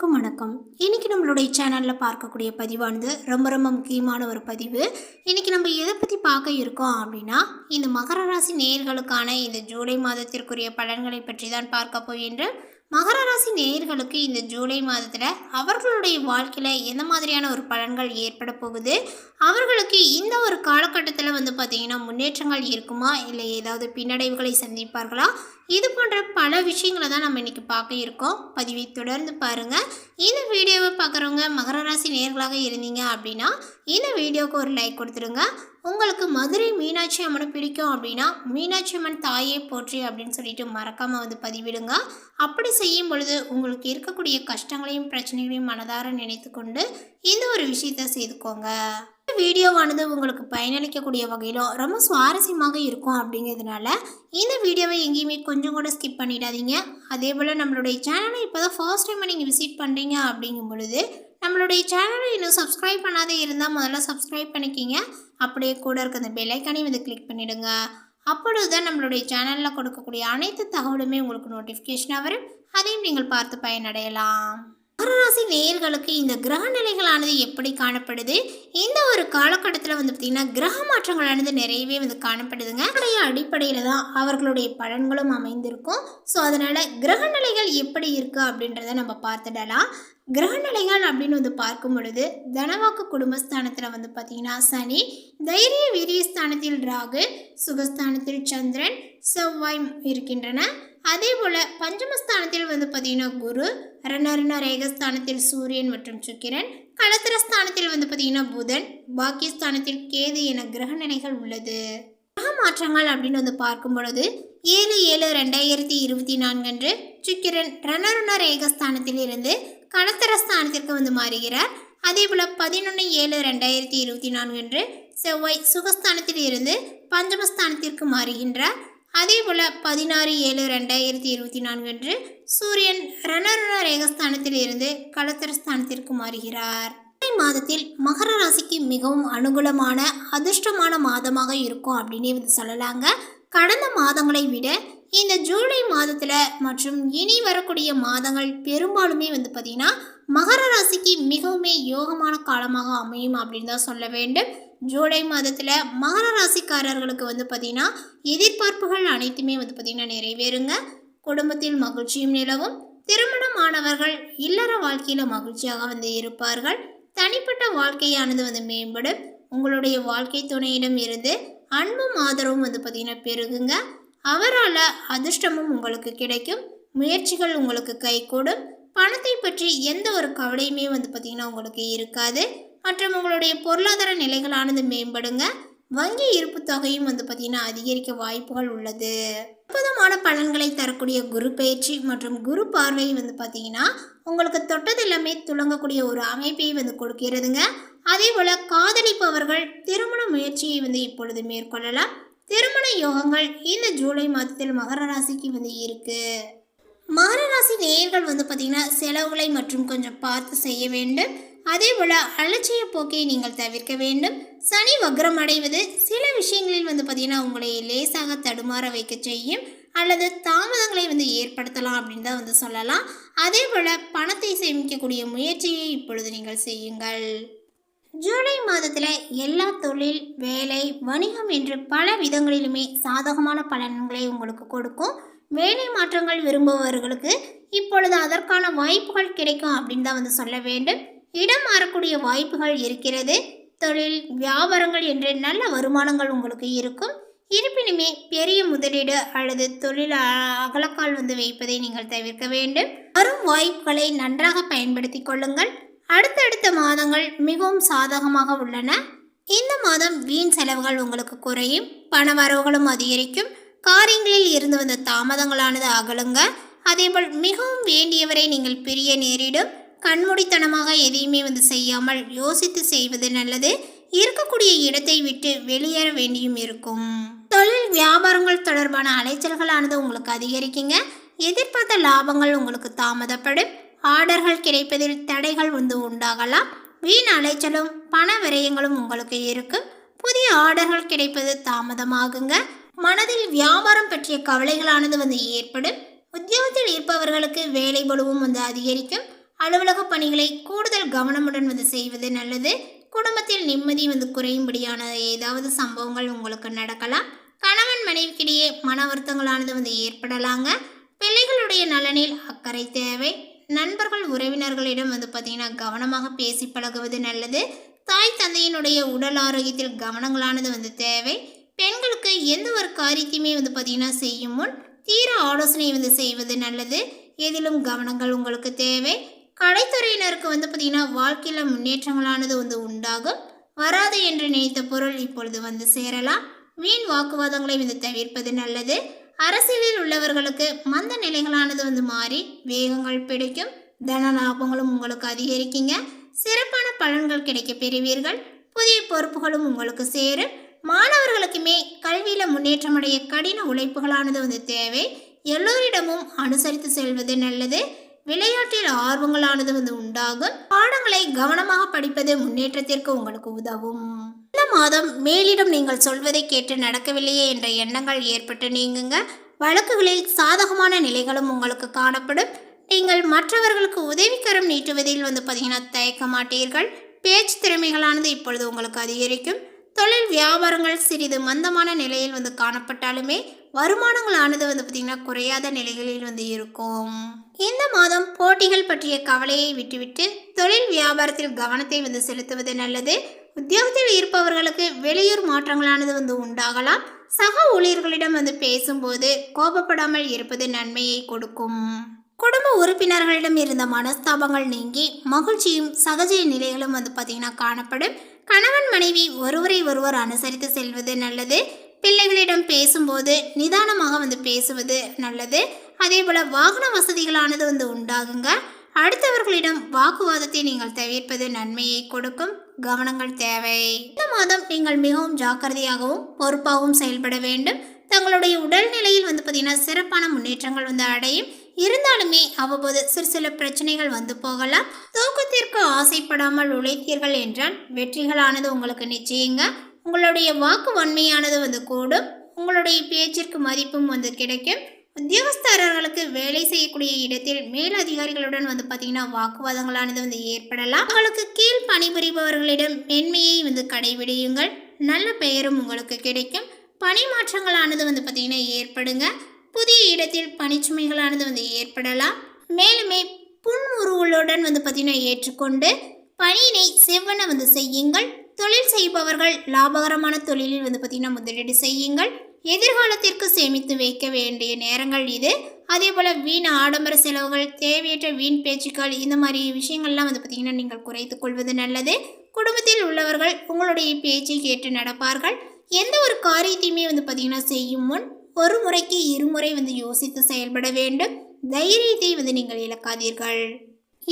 அனைவருக்கும் வணக்கம். இன்னைக்கு நம்மளுடைய சேனலில் பார்க்கக்கூடிய பதிவானது ரொம்ப ரொம்ப முக்கியமான ஒரு பதிவு. இன்னைக்கு நம்ம எதை பற்றி பார்க்க இருக்கோம் அப்படின்னா இந்த மகர ராசி நேர்களுக்கான இந்த ஜூலை மாதத்திற்குரிய பலன்களை பற்றி தான் பார்க்க போகின்ற மகர ராசி நேயர்களுக்கு இந்த ஜூலை மாதத்தில் அவர்களுடைய வாழ்க்கையில் எந்த மாதிரியான ஒரு பலன்கள் ஏற்பட போகுது? அவர்களுக்கு இந்த ஒரு காலகட்டத்தில் வந்து பார்த்திங்கன்னா முன்னேற்றங்கள் இருக்குமா? இல்லை ஏதாவது பின்னடைவுகளை சந்திப்பார்களா? இது போன்ற பல விஷயங்களை தான் நம்ம இன்றைக்கி பார்க்க இருக்கோம். பதிவை தொடர்ந்து பாருங்கள் இந்த வீடியோவை பார்க்குறவங்க மகர ராசி நேர்களாக இருந்தீங்க அப்படின்னா இந்த வீடியோவுக்கு ஒரு லைக் கொடுத்துருங்க. உங்களுக்கு மதுரை மீனாட்சி அம்மனை பிடிக்கும் அப்படின்னா மீனாட்சி அம்மன் தாயே போற்றி அப்படின்னு சொல்லிட்டு மறக்காமல் வந்து பதிவிடுங்க. அப்படி செய்யும் பொழுது உங்களுக்கு இருக்கக்கூடிய கஷ்டங்களையும் பிரச்சனைகளையும் மனதார நினைத்து கொண்டு இந்த ஒரு விஷயத்த செய்துக்கோங்க. வீடியோவானது உங்களுக்கு பயனளிக்கக்கூடிய வகையிலும் ரொம்ப சுவாரஸ்யமாக இருக்கும் அப்படிங்கிறதுனால இந்த வீடியோவை எங்கேயுமே கொஞ்சம் கூட ஸ்கிப் பண்ணிடாதீங்க. அதே போல் நம்மளுடைய சேனலை இப்போ தான் ஃபர்ஸ்ட் டைம் நீங்கள் விசிட் பண்ணுறீங்க அப்படிங்கும் பொழுது நம்மளுடைய சேனலை இன்னும் சப்ஸ்கிரைப் பண்ணாதே இருந்தால் முதல்ல சப்ஸ்கிரைப் பண்ணிக்கிங்க. அப்படியே கூட இருக்க அந்த பெல்லைக்கானையும் வந்து கிளிக் பண்ணிவிடுங்க அப்பொழுது தான் நம்மளுடைய சேனலில் கொடுக்கக்கூடிய அனைத்து தகவலுமே உங்களுக்கு நோட்டிஃபிகேஷனாக வரும். அதையும் நீங்கள் பார்த்து பயனடையலாம். மகராசி நேயர்களுக்கு இந்த கிரக நிலைகளானது எப்படி காணப்படுது? இந்த ஒரு காலகட்டத்தில் வந்து பார்த்திங்கன்னா கிரக மாற்றங்களானது நிறையவே வந்து காணப்படுதுங்க. அதனுடைய அடிப்படையில் தான் அவர்களுடைய பலன்களும் அமைந்திருக்கும். ஸோ அதனால் கிரக நிலைகள் எப்படி இருக்குது அப்படின்றத நம்ம பார்த்துடலாம். கிரகநிலைகள் அப்படின்னு வந்து பார்க்கும் பொழுது தனவாக்கு குடும்பஸ்தானத்தில் வந்து பார்த்திங்கன்னா சனி தைரிய வீரியஸ்தானத்தில் ராகு சுகஸ்தானத்தில் சந்திரன் செவ்வாய் இருக்கின்றன. அதே போல் பஞ்சமஸ்தானத்தில் வந்து பார்த்தீங்கன்னா குரு ரணரண ரேகஸ்தானத்தில் சூரியன் மற்றும் சுக்கிரன் களத்திரஸ்தானத்தில் வந்து பார்த்தீங்கன்னா புதன் பாக்கியஸ்தானத்தில் கேது என கிரக நிலைகள் உள்ளது. கிரக மாற்றங்கள் அப்படின்னு வந்து பார்க்கும் பொழுது ஏழு ஏழு ரெண்டாயிரத்தி இருபத்தி நான்கு அன்று சுக்கிரன் ரணருண ரேகஸ்தானத்தில் இருந்து களத்திரஸ்தானத்திற்கு வந்து மாறுகிறார். அதே போல் பதினொன்று ஏழு ரெண்டாயிரத்தி இருபத்தி நான்கு அன்று செவ்வாய் சுகஸ்தானத்தில் இருந்து பஞ்சமஸ்தானத்திற்கு மாறுகின்றார். அதேபோல் பதினாறு ஏழு ரெண்டாயிரத்தி இருபத்தி நான்கு அன்று சூரியன் ரணருண ரேகஸ்தானத்தில் இருந்து களத்திரஸ்தானத்திற்கு மாறுகிறார். மாதத்தில் மகர ராசிக்கு மிகவும் அனுகூலமான அதிர்ஷ்டமான மாதமாக இருக்கும் அப்படின்னு வந்து சொல்லலாங்க. கடந்த மாதங்களை விட இந்த ஜூலை மாதத்தில் மற்றும் இனி வரக்கூடிய மாதங்கள் பெரும்பாலுமே வந்து பார்த்திங்கன்னா மகர ராசிக்கு மிகவுமே யோகமான காலமாக அமையும் அப்படின்னு தான் சொல்ல வேண்டும். ஜூலை மாதத்தில் மகர ராசிக்காரர்களுக்கு வந்து பார்த்திங்கன்னா எதிர்பார்ப்புகள் அனைத்துமே வந்து பார்த்திங்கன்னா நிறைவேறுங்க. குடும்பத்தில் மகிழ்ச்சியும் நிலவும். திருமணமானவர்கள் இல்லற வாழ்க்கையில் மகிழ்ச்சியாக வந்து இருப்பார்கள். தனிப்பட்ட வாழ்க்கையானது வந்து மேம்படும். உங்களுடைய வாழ்க்கை துணையிடம் இருந்து அன்பும் ஆதரவும் வந்து பார்த்திங்கன்னா பெருகுங்க. அவரால் அதிர்ஷ்டமும் உங்களுக்கு கிடைக்கும். முயற்சிகள் உங்களுக்கு கைகூடும். பணத்தை பற்றி எந்த ஒரு கவலையுமே வந்து பார்த்திங்கன்னா உங்களுக்கு இருக்காது. மற்றும் உங்களுடைய பொருளாதார நிலைகளானது மேம்படுங்க. வங்கி இருப்பு தொகையும் வந்து பார்த்திங்கன்னா அதிகரிக்க வாய்ப்புகள் உள்ளது. அற்புதமான பலன்களை தரக்கூடிய குரு பயிற்சி மற்றும் குரு பார்வை வந்து பார்த்திங்கன்னா உங்களுக்கு தொட்டது எல்லாமே துளங்கக்கூடிய ஒரு அமைப்பை வந்து கொடுக்கிறதுங்க. அதே போல் காதலிப்பவர்கள் திருமண முயற்சியை வந்து இப்பொழுது மேற்கொள்ளலாம். திருமண யோகங்கள் இந்த ஜூலை மாதத்தில் மகர ராசிக்கு வந்து இருக்கு. மகர ராசி நேயர்கள் வந்து பார்த்திங்கன்னா செலவுகளை மற்றும் கொஞ்சம் பார்த்து செய்ய வேண்டும். அதே போல் அலட்சிய போக்கை நீங்கள் தவிர்க்க வேண்டும். சனி வக்ரம் அடைவது சில விஷயங்களில் வந்து பார்த்திங்கன்னா உங்களை லேசாக தடுமாற வைக்க செய்யும். அல்லது தாமதங்களை வந்து ஏற்படுத்தலாம் அப்படின்னு தான் வந்து சொல்லலாம். அதே போல் பணத்தை சேமிக்கக்கூடிய முயற்சியை இப்பொழுது நீங்கள் செய்யுங்கள். ஜூலை மாதத்தில் எல்லா தொழில் வேலை வணிகம் என்று பல விதங்களிலுமே சாதகமான பலன்களை உங்களுக்கு கொடுக்கும். வேலை மாற்றங்கள் விரும்புபவர்களுக்கு இப்பொழுது அதற்கான வாய்ப்புகள் கிடைக்கும் அப்படின்னு தான் வந்து சொல்ல வேண்டும். இடம் மாறக்கூடிய வாய்ப்புகள் இருக்கிறது. தொழில் வியாபாரங்கள் என்று நல்ல வருமானங்கள் உங்களுக்கு இருக்கும். இருப்பினுமே பெரிய முதலீடு அல்லது தொழில் அ- அகலக்கால் வந்து வைப்பதை நீங்கள் தவிர்க்க வேண்டும். வரும் வாய்ப்புகளை நன்றாக பயன்படுத்தி கொள்ளுங்கள். அடுத்தடுத்த மாதங்கள் மிகவும் சாதகமாக உள்ளன. இந்த மாதம் வீண் செலவுகள் உங்களுக்கு குறையும். பண வரவுகளும் அதிகரிக்கும். காரியங்களில் இருந்து வந்த தாமதங்களானது அகலுங்க. அதேபோல் மிகவும் வேண்டியவரை நீங்கள் பிரிய நேரிடும். கண்மூடித்தனமாக எதையுமே வந்து செய்யாமல் யோசித்து செய்வது நல்லது. இருக்கக்கூடிய இடத்தை விட்டு வெளியேற வேண்டியும் இருக்கும். தொழில் வியாபாரங்கள் தொடர்பான அலைச்சல்களானது உங்களுக்கு அதிகரிக்குங்க. எதிர்பார்த்த லாபங்கள் உங்களுக்கு தாமதப்படும். ஆர்டர்கள் கிடைப்பதில் தடைகள் வந்து உண்டாகலாம். வீண் அலைச்சலும் பண விரயங்களும் உங்களுக்கு இருக்கும் புதிய ஆர்டர்கள் கிடைப்பது தாமதமாகுங்க. மனதில் வியாபாரம் பற்றிய கவலைகளானது வந்து ஏற்படும். உத்தியோகத்தில் இருப்பவர்களுக்கு வேலை பளுவும் வந்து அதிகரிக்கும். அலுவலக பணிகளை கூடுதல் கவனமுடன் வந்து செய்வது நல்லது. குடும்பத்தில் நிம்மதி வந்து குறையும்படியான ஏதாவது சம்பவங்கள் உங்களுக்கு நடக்கலாம். கணவன் மனைவிக்கிடையே மன வருத்தங்களானது வந்து ஏற்படலாங்க. பிள்ளைகளுடைய நலனில் அக்கறை தேவை. நண்பர்கள் உறவினர்களிடம் வந்து பார்த்தீங்கன்னா கவனமாக பேசி பழகுவது நல்லது. தாய் தந்தையினுடைய உடல் ஆரோக்கியத்தில் கவனங்களானது வந்து தேவை. பெண்களுக்கு எந்த ஒரு காரியத்தையுமே வந்து பார்த்தீங்கன்னா செய்யும் முன் தீர ஆலோசனை வந்து செய்வது நல்லது. எதிலும் கவனங்கள் உங்களுக்கு தேவை. கலைத்துறையினருக்கு வந்து பார்த்தீங்கன்னா வாழ்க்கையில் முன்னேற்றங்களானது வந்து உண்டாகும். வராது என்று நினைத்த பொருள் இப்பொழுது வந்து சேரலாம். வீண் வாக்குவாதங்களை வந்து தவிர்ப்பது நல்லது. அரசியலில் உள்ளவர்களுக்கு மந்த நிலைகளானது வந்து மாறி வேகங்கள் பிடிக்கும். தன லாபங்களும் உங்களுக்கு அதிகரிக்குங்க. சிறப்பான பலன்கள் கிடைக்க பெறுவீர்கள். புதிய பொறுப்புகளும் உங்களுக்கு சேரும். மாணவர்களுக்குமே கல்வியில் முன்னேற்றம் அடைய கடின உழைப்புகளானது வந்து தேவை. எல்லோரிடமும் அனுசரித்து செல்வது நல்லது. விளையாட்டில் ஆர்வங்களானது வந்து உண்டாகும். பாடங்களை கவனமாக படிப்பது முன்னேற்றத்திற்கு உங்களுக்கு உதவும். இந்த மாதம் மேலிடம் நீங்கள் சொல்வதை கேட்டு நடக்கவில்லையே என்ற எண்ணங்கள் ஏற்பட்டு நீங்குங்க. வழக்குகளில் சாதகமான நிலைகளும் உங்களுக்கு காணப்படும். நீங்கள் மற்றவர்களுக்கு உதவிக்கரம் நீட்டுவதில் வந்து பார்த்தீங்கன்னா தயக்க மாட்டீர்கள். பேச்சு திறமைகளானது இப்பொழுது உங்களுக்கு அதிகரிக்கும். தொழில் வியாபாரங்கள் சிறிது மந்தமான நிலையில் வந்து காணப்பட்டாலுமே வருமானங்களானது வந்து பார்த்திங்கன்னா குறையாத நிலைகளில் வந்து இருக்கும். இந்த மாதம் போட்டிகள் பற்றிய கவலையை விட்டுவிட்டு தொழில் வியாபாரத்தில் கவனத்தை வந்து செலுத்துவது நல்லது. உத்தியோகத்தில் இருப்பவர்களுக்கு வெளியூர் மாற்றங்களானது வந்து உண்டாகலாம். சக ஊழியர்களிடம் வந்து பேசும்போது கோபப்படாமல் இருப்பது நன்மையை கொடுக்கும். குடும்ப உறுப்பினர்களிடம் இருந்த மனஸ்தாபங்கள் நீங்கி மகிழ்ச்சியும் சகஜ நிலைகளும் வந்து பார்த்திங்கன்னா காணப்படும். கணவன் மனைவி ஒருவரை ஒருவர் அனுசரித்து செல்வது நல்லது. பிள்ளைகளிடம் பேசும்போது நிதானமாக வந்து பேசுவது நல்லது. அதே போல் வாகன வசதிகளானது வந்து உண்டாகுங்க. அடுத்தவர்களிடம் வாக்குவாதத்தை நீங்கள் தவிர்ப்பது நன்மையை கொடுக்கும். கவனங்கள் தேவை. இந்த மாதம் நீங்கள் மிகவும் ஜாக்கிரதையாகவும் பொறுப்பாகவும் செயல்பட வேண்டும். தங்களுடைய உடல்நிலையில் வந்து பார்த்திங்கன்னா சிறப்பான முன்னேற்றங்கள் வந்து அடையும். இருந்தாலுமே அவ்வப்போது சிறு சில பிரச்சனைகள் வந்து போகலாம். தூக்கத்திற்கு ஆசைப்படாமல் உழைத்தீர்கள் என்றால் வெற்றிகளானது உங்களுக்கு நிச்சயங்க. உங்களுடைய வாக்கு வன்மையானது வந்து கூடும். உங்களுடைய பேச்சிற்கு மதிப்பும் வந்து கிடைக்கும். உத்தியோகஸ்தாரர்களுக்கு வேலை செய்யக்கூடிய இடத்தில் மேலதிகாரிகளுடன் வந்து பார்த்தீங்கன்னா வாக்குவாதங்களானது வந்து ஏற்படலாம். உங்களுக்கு கீழ் பணிபுரிபவர்களிடம் மென்மையை வந்து கடைபிடியுங்கள். நல்ல பெயரும் உங்களுக்கு கிடைக்கும். பணி மாற்றங்களானது வந்து பார்த்தீங்கன்னா ஏற்படுங்க. புதிய இடத்தில் பணிச்சுமைகளானது வந்து ஏற்படலாம். மேலுமே புன்முறுவலுடன் வந்து பார்த்தீங்கன்னா ஏற்றுக்கொண்டு பணியினை செவ்வன வந்து செய்யுங்கள். தொழில் செய்பவர்கள் லாபகரமான தொழிலில் வந்து பார்த்திங்கன்னா முதலீடு செய்யுங்கள். எதிர்காலத்திற்கு சேமித்து வைக்க வேண்டிய நேரங்கள் இது. அதே போல் வீண் ஆடம்பர செலவுகள் தேவையற்ற வீண் பேச்சுக்கள் இந்த மாதிரி விஷயங்கள்லாம் வந்து பார்த்திங்கன்னா நீங்கள் குறைத்து கொள்வது நல்லது. குடும்பத்தில் உள்ளவர்கள் உங்களுடைய பேச்சை கேட்டு நடப்பார்கள். எந்த ஒரு காரியத்தையுமே வந்து பார்த்திங்கன்னா செய்யும் முன் ஒரு முறைக்கு இருமுறை வந்து யோசித்து செயல்பட வேண்டும். தைரியத்தை வந்து நீங்கள் இழக்காதீர்கள்.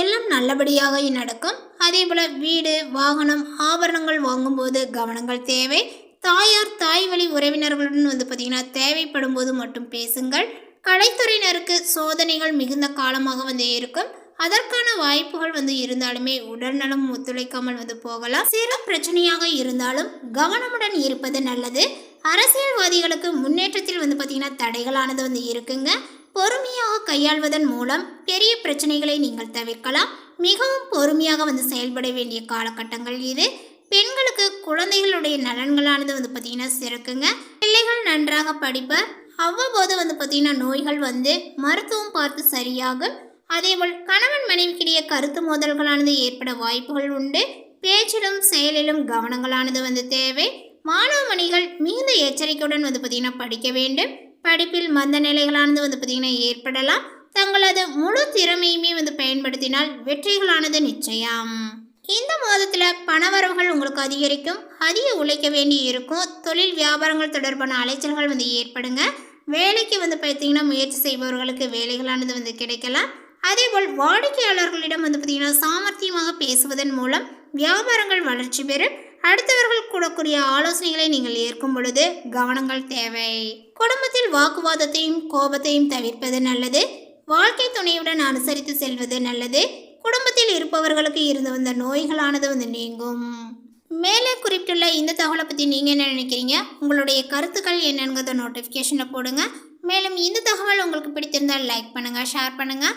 எல்லாம் நல்லபடியாக நடக்கும். அதே போல் வீடு வாகனம் ஆபரணங்கள் வாங்கும்போது கவனங்கள் தேவை. தாயார் தாய் வழி உறவினர்களுடன் வந்து பார்த்திங்கன்னா தேவைப்படும் போது மட்டும் பேசுங்கள். கலைத்துறையினருக்கு சோதனைகள் மிகுந்த காலமாக வந்து இருக்கும். அதற்கான வாய்ப்புகள் வந்து இருந்தாலுமே உடல்நலம் ஒத்துழைக்காமல் வந்து போகலாம். சிறு பிரச்சனையாக இருந்தாலும் கவனமுடன் இருப்பது நல்லது. அரசியல்வாதிகளுக்கு முன்னேற்றத்தில் வந்து பார்த்திங்கன்னா தடைகளானது வந்து இருக்குங்க. பொறுமையாக கையாள்வதன் மூலம் பெரிய பிரச்சனைகளை நீங்கள் தவிர்க்கலாம். மிகவும் பொறுமையாக வந்து செயல்பட வேண்டிய காலகட்டங்கள் இது. பெண்களுக்கு குழந்தைகளுடைய நலன்களானது வந்து பார்த்திங்கன்னா சிறக்குங்க. பிள்ளைகள் நன்றாக படிப்ப அவ்வப்போது வந்து பார்த்திங்கன்னா நோய்கள் வந்து மருத்துவம் பார்த்து சரியாகும் அதேபோல் கணவன் மனைவிக்கிடையே கருத்து மோதல்களானது ஏற்பட வாய்ப்புகள் உண்டு. பேச்சிலும் செயலிலும் கவனங்களானது வந்து தேவை. மாணவ மணிகள் மிகுந்த எச்சரிக்கையுடன் வந்து பார்த்திங்கன்னா படிக்க வேண்டும். படிப்பில் மந்த நிலைகளானது வந்து பார்த்திங்கன்னா ஏற்படலாம். தங்களது முழு திறமையுமே வந்து பயன்படுத்தினால் வெற்றிகளானது நிச்சயம். இந்த மாதத்தில் பணவரவுகள் உங்களுக்கு அதிகரிக்கும். அதிக உழைக்க வேண்டி இருக்கும். தொழில் வியாபாரங்கள் தொடர்பான அலைச்சல்கள் வந்து ஏற்படுங்க. வேலைக்கு வந்து பார்த்திங்கன்னா முயற்சி செய்பவர்களுக்கு வேலைகளானது வந்து கிடைக்கலாம். அதேபோல் வாடிக்கையாளர்களிடம் வந்து பார்த்திங்கன்னா சாமர்த்தியமாக பேசுவதன் மூலம் வியாபாரங்கள் வளர்ச்சி பெறும். அடுத்தவர்கள் கூடக்கூடிய ஆலோசனைகளை நீங்கள் ஏற்கும் பொழுது கவனங்கள் தேவை. குடும்பத்தில் வாக்குவாதத்தையும் கோபத்தையும் தவிர்ப்பது நல்லது. வாழ்க்கை துணையுடன் அனுசரித்து செல்வது நல்லது. குடும்பத்தில் இருப்பவர்களுக்கு இருந்து வந்த நோய்களானது வந்து நீங்கும். மேலே குறிப்பிட்டுள்ள இந்த தகவலை பற்றி நீங்கள் என்ன நினைக்கிறீங்க? உங்களுடைய கருத்துக்கள் என்னங்கிறத நோட்டிஃபிகேஷனில் போடுங்க. மேலும் இந்த தகவல் உங்களுக்கு பிடித்திருந்தால் லைக் பண்ணுங்கள் ஷேர் பண்ணுங்கள்